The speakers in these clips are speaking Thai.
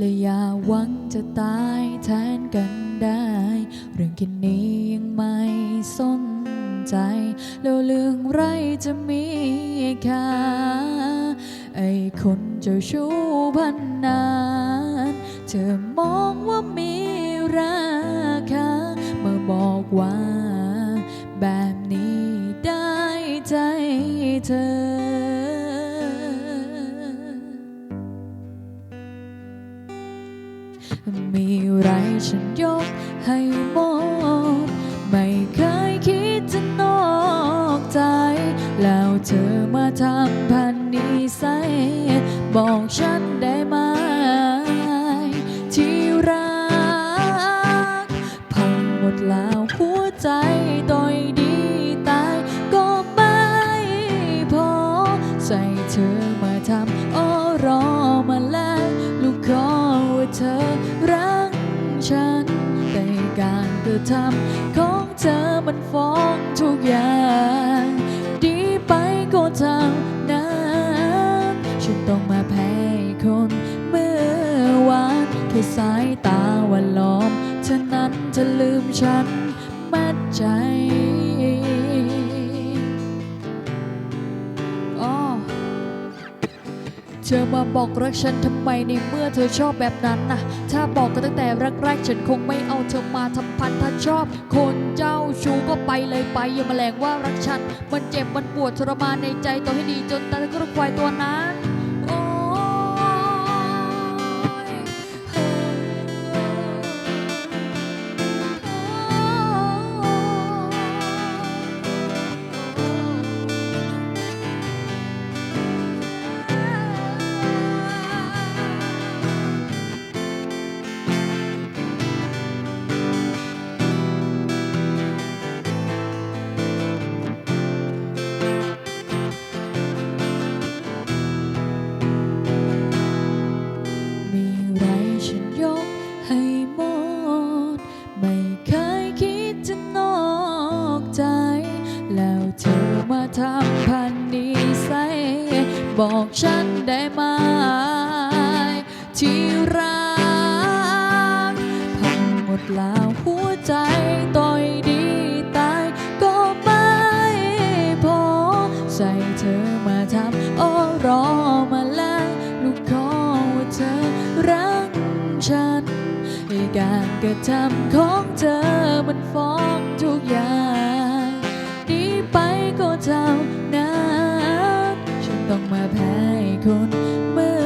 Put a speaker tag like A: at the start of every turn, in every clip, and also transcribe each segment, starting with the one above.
A: เลยอย่าหวังจะตายแทนกันได้ เรื่องแค่นี้ยังไม่สนใจ แล้วเรื่องไรจะมีค่าไอ้คนเจ้าชู้พันนาน เธอมองว่ามีราคาเมื่อบอกว่า แบบนี้ได้ใจเธอ มีไรฉันยกให้หมด ไม่เคยคิดจะนอกใจ แล้วเธอมาทำพันนิสัยบอกฉันได้ไหมที่รัก พังหมดแล้วหัวใจต่อยดีตายก็ไม่พอใส่เธอมาทำอ้อร้อม เธอรักฉันแต่การกระทำของเธอมันฟ้องทุกอย่าง ดีไปก็เท่านั้นฉันต้องมาแพ้คนเมื่อวานแค่สายตาวันล้อมเธอนั้นจะลืมฉันมัดใจ ธอมาบอกรักฉันทำไมในเมื่อเธอชอบแบบนั้นนะถ้าบอกกันตั้งแต่แรกๆฉันคงไม่เอาเธอมาทำพันถ้าชอบ คนเจ้าชู้ก็ไปเลยไปอย่ามาแหลงว่ารักฉัน มันเจ็บมันปวดทรมานในใจต่อให้ดีจนตายก็ควายตัวนั้น เคยคิดจะนอกใจ แล้วเธอมาทำพันนิสัยบอกฉันได้ไหมที่รักพังหมดแล้วหัวใจต่อยดีตายก็ไม่พอใส่เธอมาทำ ฉันให้การกระทำของเธอมันฟ้องทุกอย่างดีไปก็เท่านั้นฉันต้องมาแพ้คนเมื่อ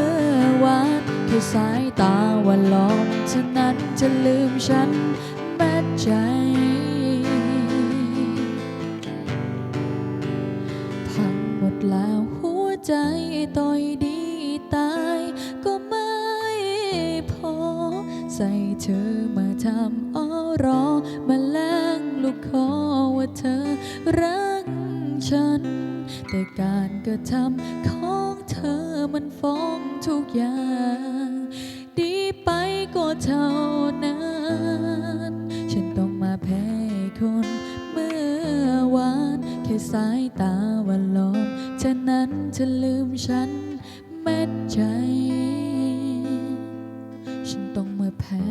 A: วานแค่สายตาวันหลองฉะนั้นจะลืมฉันแม้ใจ ทำอ้อรอมาแลงลูกคอว่าเธอรักฉัน แต่การกระทำของเธอมันฟ้องทุกอย่าง ดีไปก็เท่านั้น ฉันต้องมาแพ้คนเมื่อวาน แค่สายตาวันลมฉะนั้นจะลืมฉันแม้ใจ ฉันต้องมาแพ้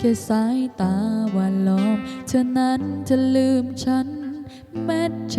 A: แค่สายตาวันลมเธอนั้นจะลืมฉันแม้ใจ